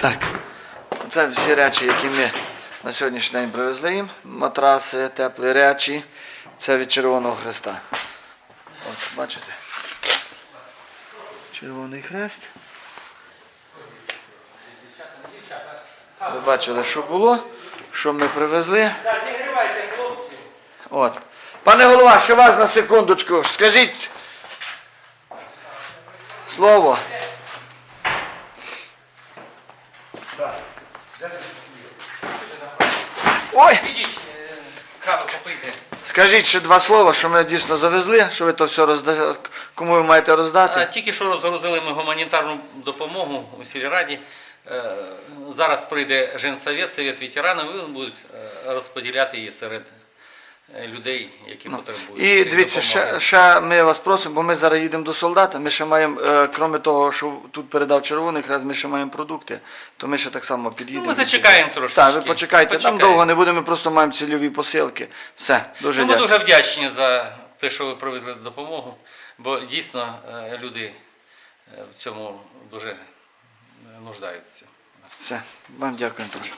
Так, це всі речі, які ми на сьогоднішній день привезли їм. Матраси, теплі речі. Це від Червоного Хреста. От, бачите? Червоний хрест. Ви бачили, що було, що ми привезли. Зігрівайте, хлопці. Пане голова, ще вас на секундочку. Скажіть слово. Ой! Е. Скажіть ще два слова, що мене дійсно завезли, що ви то все роздали, кому ви маєте роздати. Тільки що розгрузили ми гуманітарну допомогу у сільраді. Е, Зараз прийде Женсовет, Совет ветеранів, і вони будуть е, розподіляти її серед людей, які потребують. Ну, І цієї дивіться, ще, ще ми вас просимо, бо ми зараз їдемо до солдата. Ми ще маємо, е, крім того, що тут передав червоний хрест, ми ще маємо продукти, то ми ще так само під'їдемо. Ну, ми зачекаємо трошки. Так, ви почекайте, там довго не будемо, ми просто маємо цільові посилки. Все, дуже Ну, ми дякую. дуже вдячні за те, що ви привезли допомогу, бо дійсно е, люди е, в цьому дуже е, нуждаються. Все, вам дякую дуже.